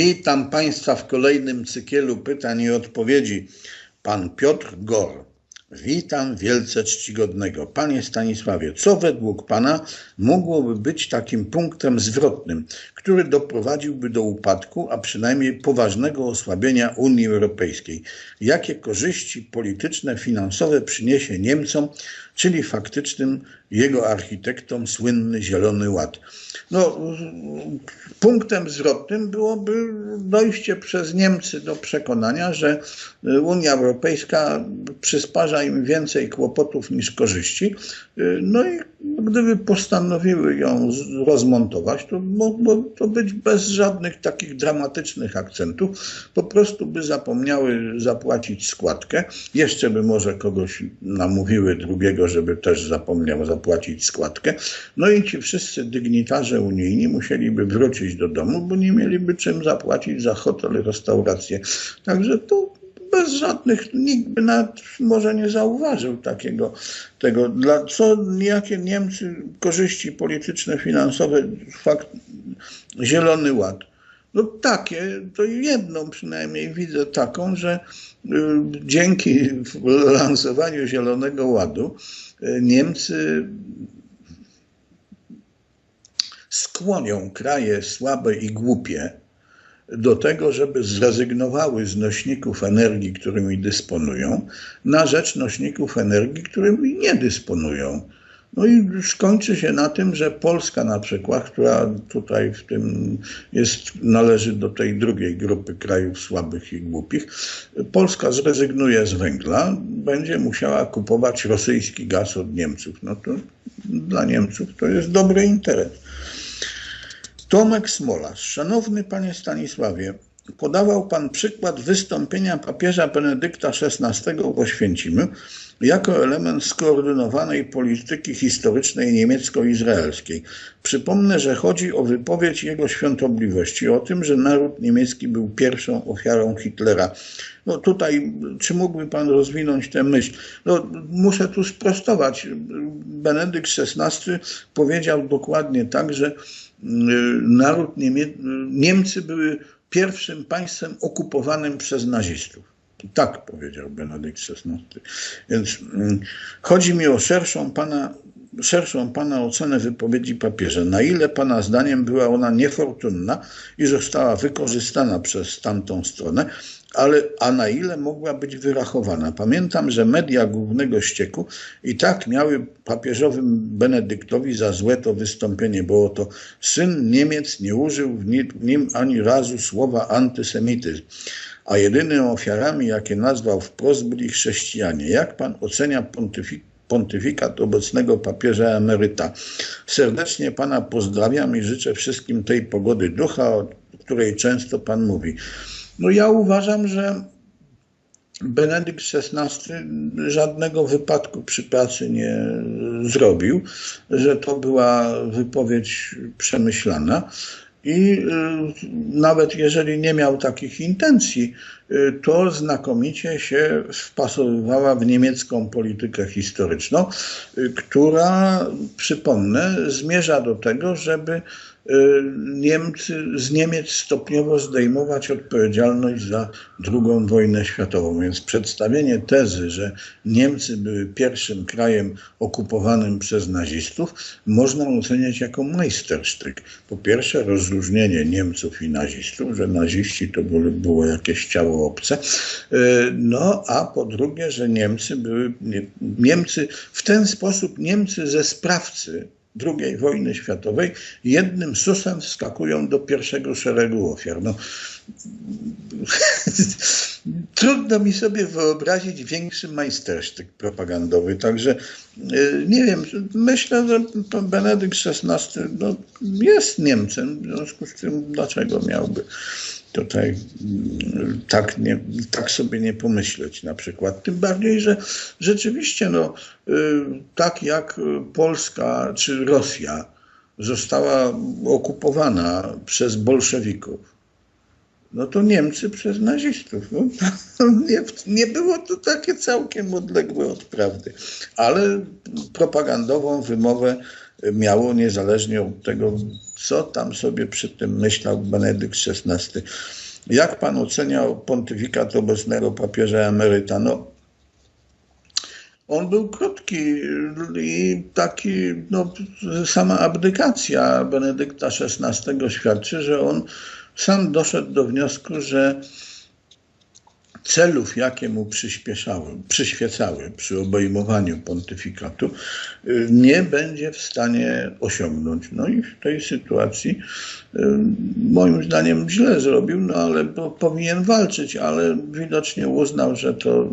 Witam Państwa w kolejnym cykielu pytań i odpowiedzi. Pan Piotr Gor. Witam wielce czcigodnego. Panie Stanisławie, co według Pana mogłoby być takim punktem zwrotnym, który doprowadziłby do upadku, a przynajmniej poważnego osłabienia Unii Europejskiej? Jakie korzyści polityczne, finansowe przyniesie Niemcom, czyli faktycznym jego architektom słynny Zielony Ład? No, punktem zwrotnym byłoby dojście przez Niemcy do przekonania, że Unia Europejska przysparza im więcej kłopotów niż korzyści. No i gdyby postanowiły ją rozmontować, to mogło to być bez żadnych takich dramatycznych akcentów. Po prostu by zapomniały zapłacić składkę. Jeszcze by może kogoś namówiły drugiego, żeby też zapomniał zapłacić składkę. No i ci wszyscy dygnitarze unijni musieliby wrócić do domu, bo nie mieliby czym zapłacić za hotel, restaurację. Także to bez żadnych, nikt by nawet może nie zauważył takiego, tego, dla co, jakie Niemcy korzyści polityczne, finansowe, fakt, zielony ład. No takie, to jedną przynajmniej widzę taką, że y, dzięki lansowaniu Zielonego Ładu y, Niemcy skłonią kraje słabe i głupie do tego, żeby zrezygnowały z nośników energii, którymi dysponują, na rzecz nośników energii, którymi nie dysponują. No i skończy się na tym, że Polska na przykład, która tutaj w tym jest, należy do tej drugiej grupy krajów słabych i głupich, Polska zrezygnuje z węgla, będzie musiała kupować rosyjski gaz od Niemców. No to dla Niemców to jest dobry interes. Tomek Smolarz. Szanowny panie Stanisławie, podawał pan przykład wystąpienia papieża Benedykta XVI w Oświęcimiu jako element skoordynowanej polityki historycznej niemiecko-izraelskiej. Przypomnę, że chodzi o wypowiedź jego świątobliwości o tym, że naród niemiecki był pierwszą ofiarą Hitlera. No tutaj, czy mógłby pan rozwinąć tę myśl? No, muszę tu sprostować. Benedykt XVI powiedział dokładnie tak, że naród Niemie Niemcy były pierwszym państwem okupowanym przez nazistów. Tak powiedział Benedykt XVI. Więc chodzi mi o szerszą pana, szerszą pana ocenę wypowiedzi papieża. Na ile pana zdaniem była ona niefortunna i została wykorzystana przez tamtą stronę, ale a na ile mogła być wyrachowana. Pamiętam, że media głównego ścieku i tak miały papieżowym Benedyktowi za złe to wystąpienie, bo to syn Niemiec nie użył w nim ani razu słowa antysemityzm, a jedynymi ofiarami, jakie nazwał wprost, byli chrześcijanie. Jak pan ocenia pontyfik pontyfikat obecnego papieża emeryta. Serdecznie Pana pozdrawiam i życzę wszystkim tej pogody ducha, o której często Pan mówi. No ja uważam, że Benedykt XVI żadnego wypadku przy pracy nie zrobił, że to była wypowiedź przemyślana. I y, nawet jeżeli nie miał takich intencji, y, to znakomicie się wpasowywała w niemiecką politykę historyczną, y, która, przypomnę, zmierza do tego, żeby Niemcy, z Niemiec stopniowo zdejmować odpowiedzialność za II wojnę światową. Więc przedstawienie tezy, że Niemcy były pierwszym krajem okupowanym przez nazistów, można oceniać jako majstersztyk. Po pierwsze, rozróżnienie Niemców i nazistów, że naziści to było jakieś ciało obce. Y, no, a po drugie, że Niemcy były, Niemcy w ten sposób Niemcy ze sprawcy II wojny światowej jednym susem wskakują do pierwszego szeregu ofiar. No, trudno mi sobie wyobrazić większy majstersztyk propagandowy, także y, nie wiem, myślę, że Benedykt XVI no, jest Niemcem, w związku z tym dlaczego miałby tutaj mm, tak, nie, tak sobie nie pomyśleć na przykład. Tym bardziej, że rzeczywiście no, y, tak jak Polska czy Rosja została okupowana przez bolszewików, no to Niemcy przez nazistów. No, nie, nie było to takie całkiem odległe od prawdy, ale propagandową wymowę miało, niezależnie od tego, co tam sobie przy tym myślał Benedykt XVI. Jak pan oceniał pontyfikat obecnego papieża emeryta? No, on był krótki i taki, no, sama abdykacja Benedykta XVI świadczy, że on sam doszedł do wniosku, że celów, jakie mu przyświecały przy obejmowaniu pontyfikatu, y, nie będzie w stanie osiągnąć. No i w tej sytuacji y, moim zdaniem źle zrobił, no ale powinien walczyć, ale widocznie uznał, że to y,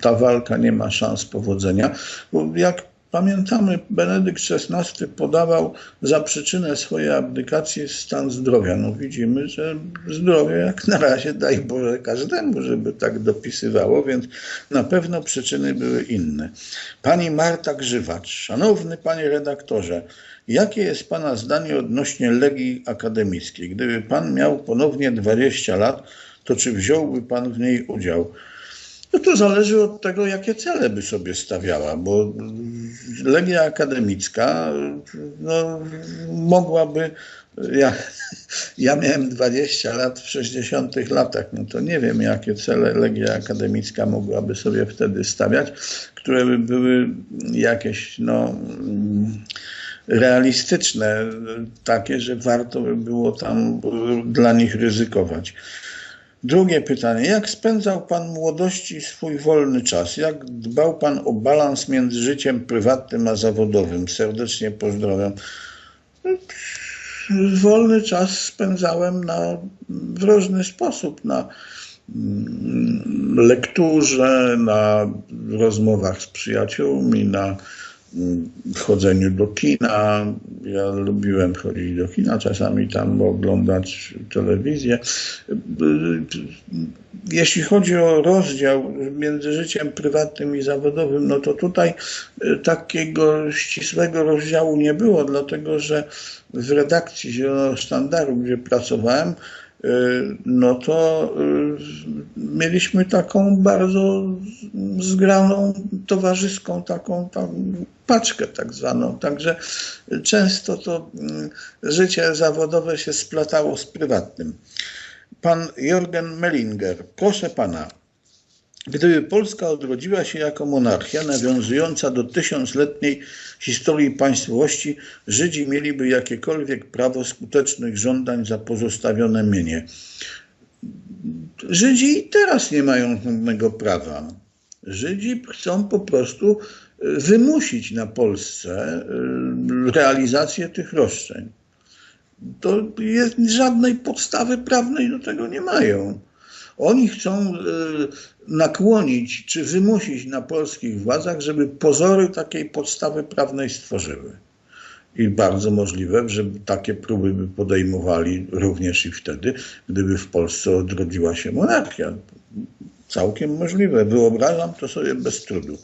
ta walka nie ma szans powodzenia, bo jak Pamiętamy, Benedykt XVI podawał za przyczynę swojej abdykacji stan zdrowia. No widzimy, że zdrowie jak na razie daj Boże każdemu, żeby tak dopisywało, więc na pewno przyczyny były inne. Pani Marta Grzywacz, szanowny panie redaktorze, jakie jest pana zdanie odnośnie Legii Akademickiej? Gdyby pan miał ponownie 20 lat, to czy wziąłby pan w niej udział? No to zależy od tego, jakie cele by sobie stawiała, bo Legia Akademicka no, mogłaby. Ja, ja miałem 20 lat w 60 latach, no to nie wiem, jakie cele Legia Akademicka mogłaby sobie wtedy stawiać, które by były jakieś, no realistyczne, takie, że warto by było tam dla nich ryzykować. Drugie pytanie. Jak spędzał Pan młodości swój wolny czas? Jak dbał Pan o balans między życiem prywatnym a zawodowym? Serdecznie pozdrawiam. Wolny czas spędzałem na, w różny sposób. Na mm, lekturze, na rozmowach z przyjaciółmi, na chodzeniu do kina. Ja lubiłem chodzić do kina, czasami tam oglądać telewizję. Jeśli chodzi o rozdział między życiem prywatnym i zawodowym, no to tutaj takiego ścisłego rozdziału nie było, dlatego że w redakcji Zielonego gdzie pracowałem, no to mieliśmy taką bardzo zgraną, towarzyską taką tam paczkę tak zwaną. Także często to życie zawodowe się splatało z prywatnym. Pan Jorgen Mellinger, proszę pana, Gdyby Polska odrodziła się jako monarchia nawiązująca do tysiącletniej historii państwowości, Żydzi mieliby jakiekolwiek prawo skutecznych żądań za pozostawione mienie. Żydzi i teraz nie mają żadnego prawa. Żydzi chcą po prostu wymusić na Polsce realizację tych roszczeń. To jest, żadnej podstawy prawnej do tego nie mają. Oni chcą nakłonić czy wymusić na polskich władzach, żeby pozory takiej podstawy prawnej stworzyły. I bardzo możliwe, że takie próby by podejmowali również i wtedy, gdyby w Polsce odrodziła się monarchia. Całkiem możliwe. Wyobrażam to sobie bez trudu.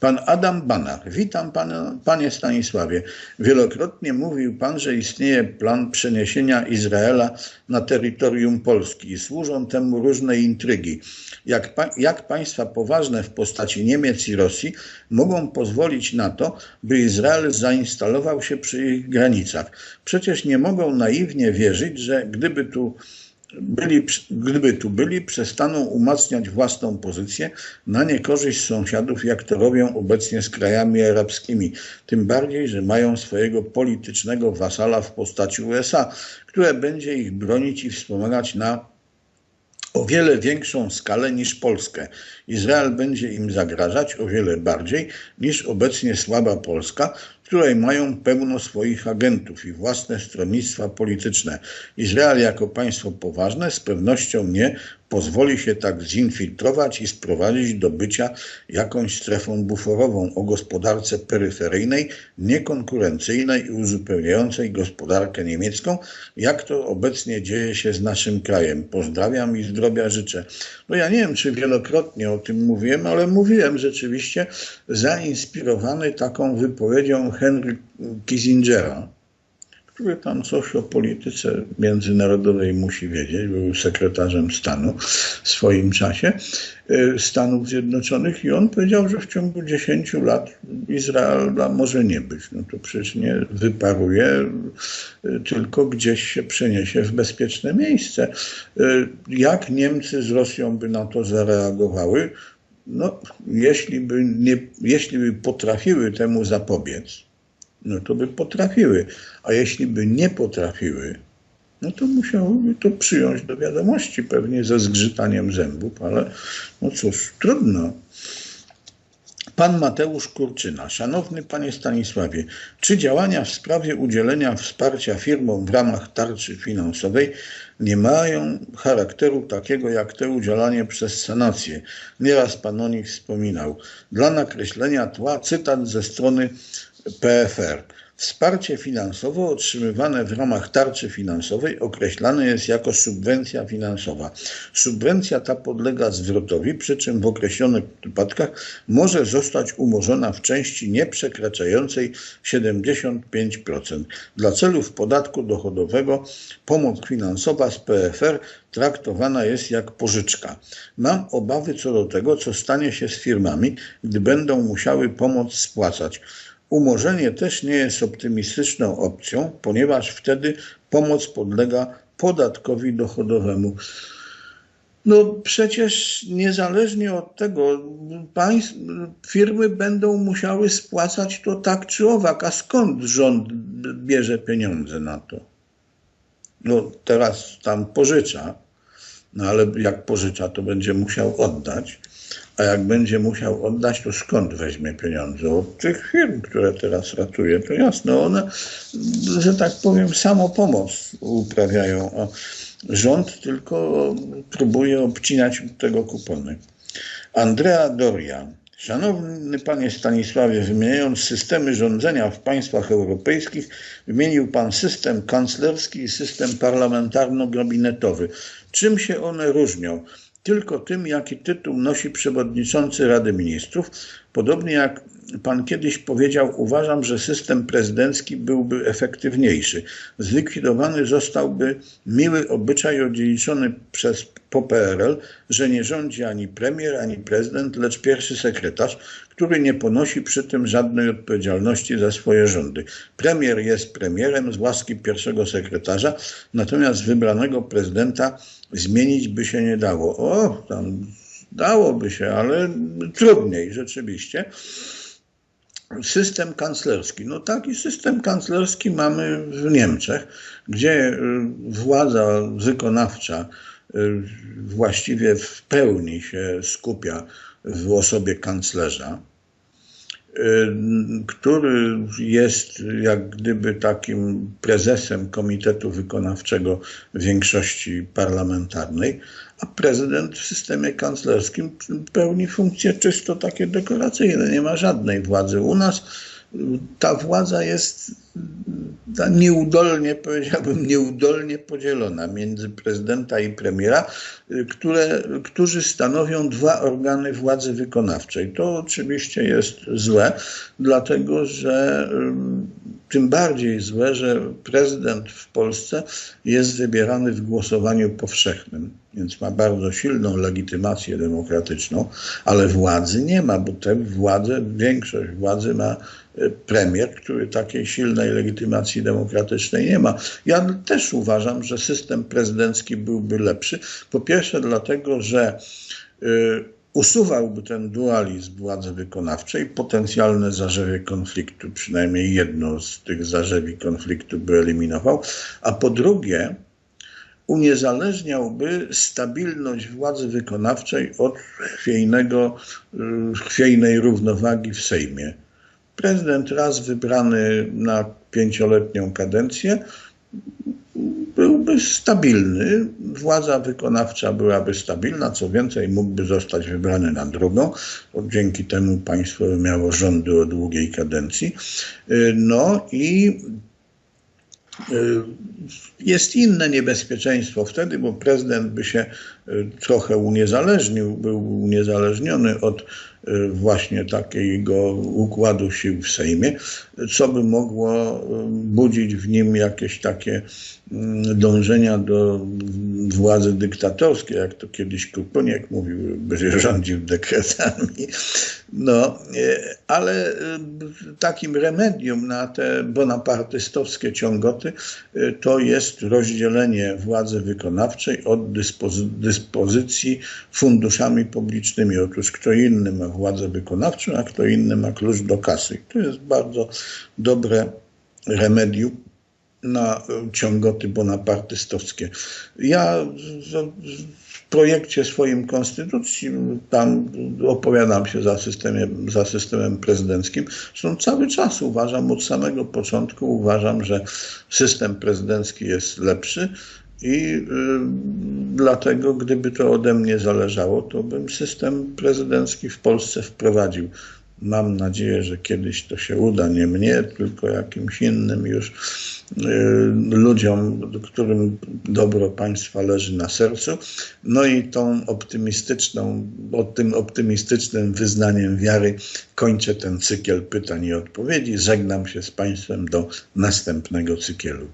Pan Adam Banach. Witam pan, panie Stanisławie. Wielokrotnie mówił pan, że istnieje plan przeniesienia Izraela na terytorium Polski i służą temu różne intrygi. Jak, jak państwa poważne w postaci Niemiec i Rosji mogą pozwolić na to, by Izrael zainstalował się przy ich granicach? Przecież nie mogą naiwnie wierzyć, że gdyby tu byli, gdyby tu byli, przestaną umacniać własną pozycję na niekorzyść sąsiadów, jak to robią obecnie z krajami arabskimi. Tym bardziej, że mają swojego politycznego wasala w postaci USA, które będzie ich bronić i wspomagać na o wiele większą skalę niż Polskę. Izrael będzie im zagrażać o wiele bardziej niż obecnie słaba Polska, której mają pełno swoich agentów i własne stronnictwa polityczne. Izrael jako państwo poważne z pewnością nie pozwoli się tak zinfiltrować i sprowadzić do bycia jakąś strefą buforową o gospodarce peryferyjnej, niekonkurencyjnej i uzupełniającej gospodarkę niemiecką, jak to obecnie dzieje się z naszym krajem. Pozdrawiam i zdrowia życzę. No ja nie wiem, czy wielokrotnie o tym mówiłem, ale mówiłem rzeczywiście zainspirowany taką wypowiedzią Henry Kissingera, który tam coś o polityce międzynarodowej musi wiedzieć, był sekretarzem stanu w swoim czasie y, Stanów Zjednoczonych i on powiedział, że w ciągu 10 lat Izraela może nie być. No to przecież nie wyparuje, y, tylko gdzieś się przeniesie w bezpieczne miejsce. Y, Jak Niemcy z Rosją by na to zareagowały? No, jeśli by, nie, jeśli by potrafiły temu zapobiec, no to by potrafiły. A jeśli by nie potrafiły, no to musiałyby to przyjąć do wiadomości, pewnie ze zgrzytaniem zębów, ale no cóż, trudno. Pan Mateusz Kurczyna. Szanowny Panie Stanisławie, czy działania w sprawie udzielenia wsparcia firmom w ramach tarczy finansowej nie mają charakteru takiego jak te udzielanie przez sanację? Nieraz Pan o nich wspominał. Dla nakreślenia tła cytat ze strony PFR. Wsparcie finansowe otrzymywane w ramach tarczy finansowej określane jest jako subwencja finansowa. Subwencja ta podlega zwrotowi, przy czym w określonych przypadkach może zostać umorzona w części nieprzekraczającej 75%. Dla celów podatku dochodowego pomoc finansowa z PFR traktowana jest jak pożyczka. Mam obawy co do tego, co stanie się z firmami, gdy będą musiały pomoc spłacać. Umorzenie też nie jest optymistyczną opcją, ponieważ wtedy pomoc podlega podatkowi dochodowemu. No przecież niezależnie od tego, państw, firmy będą musiały spłacać to tak czy owak. A skąd rząd bierze pieniądze na to? No teraz tam pożycza, no ale jak pożycza, to będzie musiał oddać. A jak będzie musiał oddać, to skąd weźmie pieniądze? Od tych firm, które teraz ratuje. To jasno, one, że tak powiem, samopomoc uprawiają. A rząd tylko próbuje obcinać tego kupony. Andrea Doria. Szanowny panie Stanisławie, wymieniając systemy rządzenia w państwach europejskich, wymienił pan system kanclerski i system parlamentarno-gabinetowy. Czym się one różnią? tylko tym, jaki tytuł nosi przewodniczący Rady Ministrów. Podobnie jak pan kiedyś powiedział, uważam, że system prezydencki byłby efektywniejszy. Zlikwidowany zostałby miły obyczaj odziedziczony przez po PRL, że nie rządzi ani premier, ani prezydent, lecz pierwszy sekretarz, który nie ponosi przy tym żadnej odpowiedzialności za swoje rządy. Premier jest premierem z łaski pierwszego sekretarza, natomiast wybranego prezydenta zmienić by się nie dało. O, tam dałoby się, ale trudniej rzeczywiście. System kanclerski. No taki system kanclerski mamy w Niemczech, gdzie y, władza wykonawcza y, właściwie w pełni się skupia w osobie kanclerza, y, który jest jak gdyby takim prezesem Komitetu Wykonawczego większości parlamentarnej, a prezydent w systemie kanclerskim pełni funkcje czysto takie dekoracyjne, nie ma żadnej władzy. U nas ta władza jest ta nieudolnie, powiedziałbym, nieudolnie podzielona między prezydenta i premiera, które, którzy stanowią dwa organy władzy wykonawczej. To oczywiście jest złe, dlatego że tym bardziej złe, że prezydent w Polsce jest wybierany w głosowaniu powszechnym, więc ma bardzo silną legitymację demokratyczną, ale władzy nie ma, bo tę władzę, większość władzy ma e, premier, który takiej silnej legitymacji demokratycznej nie ma. Ja też uważam, że system prezydencki byłby lepszy. Po pierwsze dlatego, że y, usuwałby ten dualizm władzy wykonawczej, potencjalne zarzewie konfliktu, przynajmniej jedno z tych zarzewi konfliktu by eliminował, a po drugie uniezależniałby stabilność władzy wykonawczej od chwiejnego, chwiejnej równowagi w Sejmie. Prezydent raz wybrany na pięcioletnią kadencję byłby stabilny, władza wykonawcza byłaby stabilna, co więcej mógłby zostać wybrany na drugą, dzięki temu państwo miało rządy o długiej kadencji. No i jest inne niebezpieczeństwo wtedy, bo prezydent by się y, trochę uniezależnił, był uniezależniony od y, właśnie takiego układu sił w Sejmie, co by mogło y, budzić w nim jakieś takie mm, dążenia do władzy dyktatorskiej, jak to kiedyś Kruponiak mówił, będzie rządził dekretami. No, e, ale e, takim remedium na te bonapartystowskie ciągoty e, to jest rozdzielenie władzy wykonawczej od dyspozy- dyspozycji funduszami publicznymi. Otóż kto inny ma władzę wykonawczą, a kto inny ma klucz do kasy. To jest bardzo dobre remedium na ciągoty bonapartystowskie. Ja w projekcie swoim konstytucji tam opowiadam się za systemem, za systemem prezydenckim. Zresztą cały czas uważam, od samego początku uważam, że system prezydencki jest lepszy i y, dlatego, gdyby to ode mnie zależało, to bym system prezydencki w Polsce wprowadził. Mam nadzieję, że kiedyś to się uda, nie mnie, tylko jakimś innym już y, ludziom, którym dobro państwa leży na sercu. No i tą optymistyczną, tym optymistycznym wyznaniem wiary kończę ten cykiel pytań i odpowiedzi. Żegnam się z państwem do następnego cyklu.